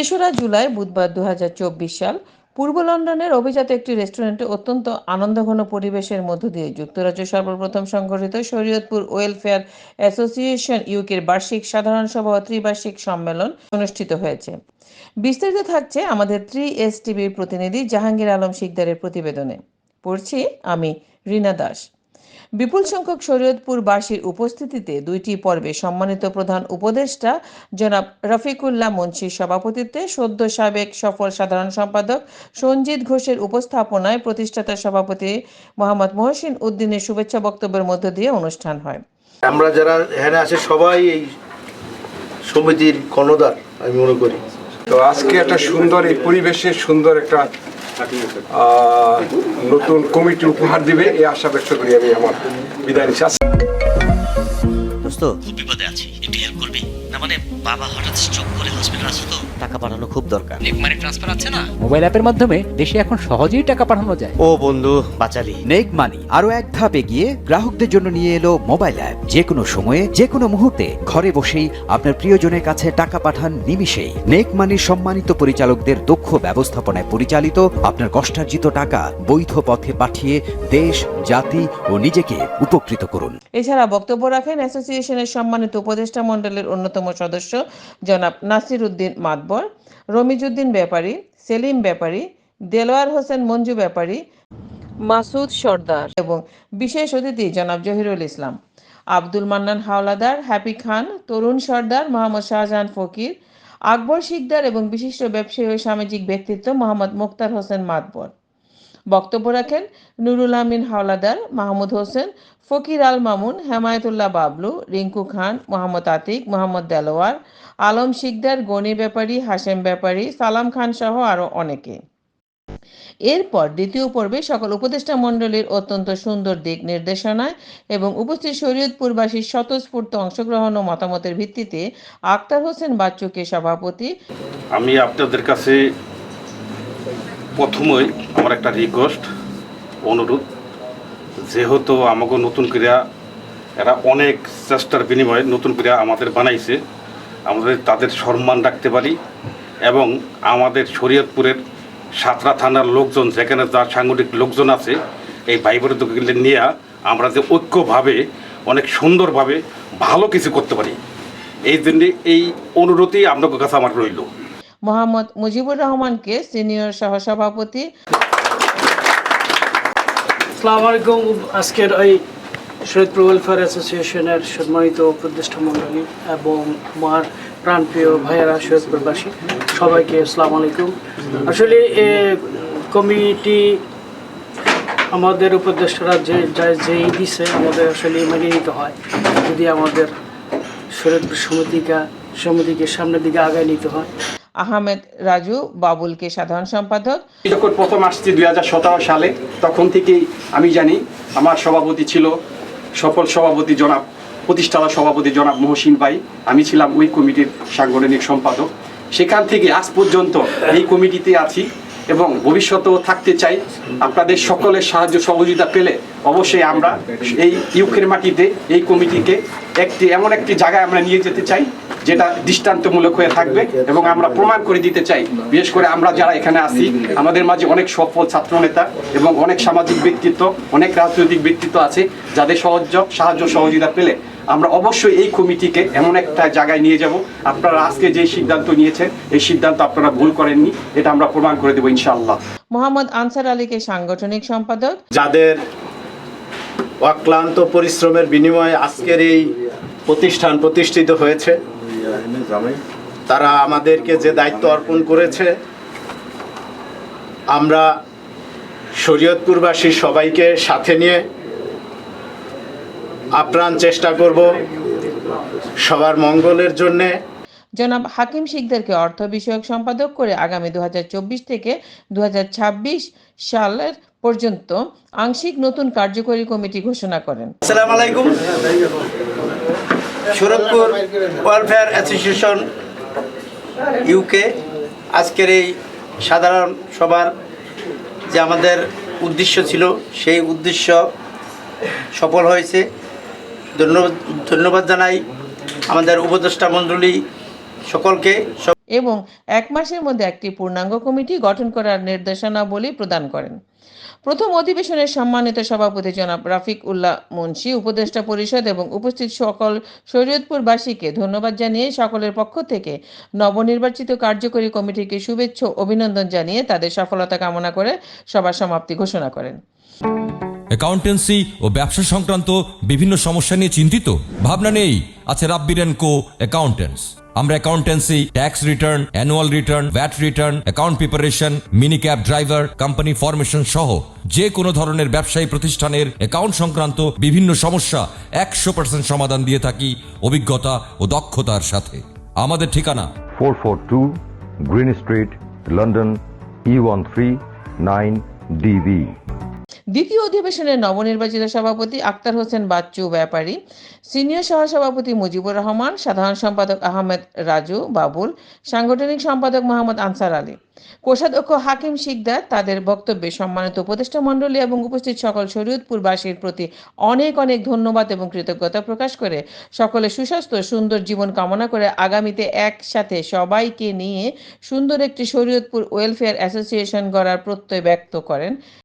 তেসরা জুলাই বুধবার দুহাজার চব্বিশ সাল পূর্ব লন্ডনের অভিজাত একটি রেস্টুরেন্টে অত্যন্ত আনন্দঘন পরিবেশের মধ্য দিয়ে যুক্তরাজ্য সর্বপ্রথম সংগঠিত শরীয়তপুর ওয়েলফেয়ার অ্যাসোসিয়েশন ইউকের বার্ষিক সাধারণ সভা ও ত্রিবার্ষিক সম্মেলন অনুষ্ঠিত হয়েছে। বিস্তারিত থাকছে আমাদের ত্রি এস টিভির প্রতিনিধি জাহাঙ্গীর আলম শিকদারের প্রতিবেদনে। পড়ছি আমি রীনা দাস। বিপুল সংখ্যক শরীয়তপুরবাসীর উপস্থিতিতে দুইটি পর্বে সম্মানিত প্রধান উপদেষ্টা জনাব রফিকুল্লাহ মুন্সির সভাপতিত্বে সদ্য সাবেক সফল সাধারণ সম্পাদক সঞ্জিত ঘোষের উপস্থাপনায় প্রতিষ্ঠাতা সভাপতি মোহাম্মদ মহসিন উদ্দিনের শুভেচ্ছা বক্তব্যের মধ্য দিয়ে অনুষ্ঠান হয়। আমরা যারা এখানে আছে সবাই এই সমিতির কর্ণধার আমি মনে করি। তো আজকে একটা সুন্দর এই পরিবেশের সুন্দর একটা নতুন কমিটি উপহার দিবে এই আশা ব্যক্ত করি আমি আমার বিদায় নিচ্ছি। দোস্ত খুব বিপদে আছি একটু হেল্প করবি? না মানে বাবা হঠাৎ স্ট্রোক করে হসপিটাল তো? টাকা পাঠানো খুব দরকার। নেক মানি ট্রান্সফার আছে না? মোবাইল অ্যাপের মাধ্যমে দেশে এখন সহজেই টাকা পাঠানো যায়। ও বন্ধু বাঁচালি। নেক মানি আরও এক ধাপ এগিয়ে গ্রাহকদের জন্য নিয়ে এলো মোবাইল অ্যাপ। যে কোনো সময়ে যে কোনো মুহূর্তে ঘরে বসেই আপনার প্রিয়জনের কাছে টাকা পাঠান নিমিষেই। নেক মানির সম্মানিত পরিচালকদের দক্ষ ব্যবস্থাপনায় পরিচালিত আপনার কষ্টার্জিত টাকা বৈধ পথে পাঠিয়ে দেশ জাতি ও নিজেকে উপকৃত করুন। এছাড়া বক্তব্য রাখেন অ্যাসোসিয়েশনের সম্মানিত উপদেষ্টা মণ্ডলের অন্যতম সদস্য জনাব নাসির উদ্দিন মাতবর রমিজউদ্দিন ব্যাপারী, সেলিম ব্যাপারী, দেলোয়ার হোসেন মঞ্জু ব্যাপারী, মাসুদ সর্দার এবং বিশেষ অতিথি জনাব জহিরুল ইসলাম। আব্দুল মান্নান হাওলাদার হ্যাপি খান, তরুণ সর্দার মোহাম্মদ শাহজাহান ফকির, আকবর শিকদার এবং বিশিষ্ট ব্যবসায়ী ও সামাজিক ব্যক্তিত্ব মোহাম্মদ মুক্তার হোসেন মাতবর। বক্তব্য রাখেন নুরুল আমিন হাওলাদার, মাহমুদ হোসেন ফকির আল মামুন, হেমায়তুল্লাহ বাবলু, রিঙ্কু খান, মোহাম্মদ আতিক, মোহাম্মদ দেলোয়ার, আলম শিকদার গনি ব্যাপারী, হাশেম ব্যাপারী, সালাম খান সহ আরও অনেকে। এরপর দ্বিতীয় পর্বে সকল উপদেষ্টা মণ্ডলীর অত্যন্ত সুন্দর দিক নির্দেশনায় এবং উপস্থিত শরীয়তপুরবাসীর স্বতঃস্ফূর্ত অংশগ্রহণ ও মতামতের ভিত্তিতে আক্তার হোসেন বাচ্চুকে সভাপতি। আমি আপনাদের কাছে প্রথমই আমার একটা রিকোয়েস্ট অনুরোধ। যেহেতু আমাকে নতুন ক্রিয়া এরা অনেক চেষ্টার বিনিময়ে নতুন ক্রিয়া আমাদের বানাইছে, আমাদের তাদের সম্মান রাখতে পারি এবং আমাদের শরীয়তপুরের সাতরা থানার লোকজন, যেখানে যা সাংগঠনিক লোকজন আছে, এই ভাইবোরগুলো নিয়ে আমরা যে ঐক্যভাবে, অনেক সুন্দরভাবে ভালো কিছু করতে পারি। এই জন্যে এই অনুরোধই আপনাদের কাছে আমার রইল। মোহাম্মদ মুজিবুর রহমানকে সিনিয়র সহসভাপতি। আসসালামু আলাইকুম। আজকের এই শহীদপুর ওয়েলফেয়ার অ্যাসোসিয়েশনের সম্মানিত উপদেষ্টা মণ্ডলী এবং আমার প্রাণপ্রিয় ভাইয়েরা শহীদপুরবাসী, সবাইকে আসসালামু আলাইকুম। আসলে এ কমিটি আমাদের উপদেষ্টারা যে যা- যেই দিছে, আমাদের আসলে মেনে নিতে হয়। যদি আমাদের শরীয়তপুর সমিতিকা সমিতিকে সামনের দিকে আগায় নিতে হয়। আহমেদ রাজু বাবুলকে সাধারণ সম্পাদক। যখন প্রথম আসছি দুই সালে, তখন থেকেই আমি জানি আমার সভাপতি ছিল সফল সভাপতি জনাব, প্রতিষ্ঠাতা সভাপতি জনাব মহসিন ভাই। আমি ছিলাম ওই কমিটির সাংগঠনিক সম্পাদক। সেখান থেকে আজ পর্যন্ত এই কমিটিতে আছি এবং ভবিষ্যতেও থাকতে চাই। আপনাদের সকলের সাহায্য সহযোগিতা পেলে অবশ্যই আমরা এই ইউকের মাটিতে এই কমিটিকে একটি এমন একটি জায়গায় আমরা নিয়ে যেতে চাই যেটা দৃষ্টান্তমূলক হয়ে থাকবে এবং আমরা প্রমাণ করে দিতে চাই। বিশেষ করে আমরা যারা এখানে আছি আমাদের মাঝে অনেক সফল ছাত্রনেতা এবং অনেক সামাজিক ব্যক্তিত্ব অনেক রাজনৈতিক ব্যক্তিত্ব আছে যাদের সাহায্য সাহায্য সহযোগিতা পেলে আমরা অবশ্যই এই কমিটিকে এমন একটা জায়গায় নিয়ে যাব। আপনারা আজকে যে সিদ্ধান্ত নিয়েছেন এই সিদ্ধান্ত আপনারা ভুল করেননি এটা আমরা প্রমাণ করে দেবো ইনশাআল্লাহ। মোহাম্মদ আনসার আলীকে সাংগঠনিক সম্পাদক। যাদের অক্লান্ত পরিশ্রমের বিনিময়ে আজকের এই প্রতিষ্ঠান প্রতিষ্ঠিত হয়েছে। তারা আমাদেরকে যে দায়িত্ব অর্পণ করেছে, আমরা শরীয়তপুরবাসী সবাইকে সাথে নিয়ে আপ্রাণ চেষ্টা করব সবার মঙ্গলের জন্যে। জনাব হাকিম শিকদারকে অর্থ বিষয়ক সম্পাদক করে আগামী দু হাজার চব্বিশ থেকে দু হাজার ছাব্বিশ সালের পর্যন্ত আংশিক নতুন কার্যকরী কমিটি ঘোষণা করেন। আসসালামু আলাইকুম। শরৎপুর ওয়েলফেয়ার অ্যাসোসিয়েশন ইউকে আজকের এই সাধারণ সভার যে আমাদের উদ্দেশ্য ছিল সেই উদ্দেশ্য সফল হয়েছে। ধন্যবাদ ধন্যবাদ জানাই আমাদের উপদেষ্টা মণ্ডলী সকলকে। এবং এক মাসের মধ্যে একটি পূর্ণাঙ্গ কমিটি গঠন করার নির্দেশনাবলী প্রদান করেন। প্রথম অধিবেশনের সম্মানিত সভাপতি জনাব রাফিক উল্লাহ মুন্সি, উপদেষ্টা পরিষদ এবং উপস্থিত সকল শরীয়তপুরবাসীকে ধন্যবাদ জানিয়ে সকলের পক্ষ থেকে নবনির্বাচিত কার্যকরী কমিটিকে শুভেচ্ছা অভিনন্দন জানিয়ে তাদের সফলতা কামনা করে সভা সমাপ্তি ঘোষণা করেন। অ্যাকাউন্টেন্সি ও ব্যবসা সংক্রান্ত বিভিন্ন সমস্যা নিয়ে চিন্তিত? ভাবনা নেই? আছে রাব্বির অ্যান্ড কো অ্যাকাউন্টেন্টস। আমরা accountancy tax return annual return VAT return account preparation mini cab driver company formation সহ যে কোনো ধরনের ব্যবসায়ী প্রতিষ্ঠানের অ্যাকাউন্ট সংক্রান্ত বিভিন্ন সমস্যা একশো পার্সেন্ট সমাধান দিয়ে থাকি অভিজ্ঞতা ও দক্ষতার সাথে আমাদের ঠিকানা 442 Green Street, London, E139DB. দ্বিতীয় অধিবেশনের নবনির্বাচিত সভাপতি আক্তার হোসেন বাচ্চু ব্যাপারী, সিনিয়র সহসভাপতি মুজিবুর রহমান, সাধারণ সম্পাদক আহমেদ রাজু বাবুল, সাংগঠনিক সম্পাদক মোহাম্মদ আনসার আলী। কোষাধ্যক্ষ হাকিম শিকদার, তাদের বক্তব্যে সম্মানিত উপদেষ্টা মণ্ডলী এবং উপস্থিত সকল শরীয়তপুরবাসীর প্রতি অনেক অনেক ধন্যবাদ এবং কৃতজ্ঞতা প্রকাশ করে সকলে সুস্বাস্থ্য, সুন্দর জীবন কামনা করে আগামীতে একসাথে সবাইকে নিয়ে সুন্দর একটি শরীয়তপুর ওয়েলফেয়ার অ্যাসোসিয়েশন গড়ার প্রত্যয় ব্যক্ত করেন।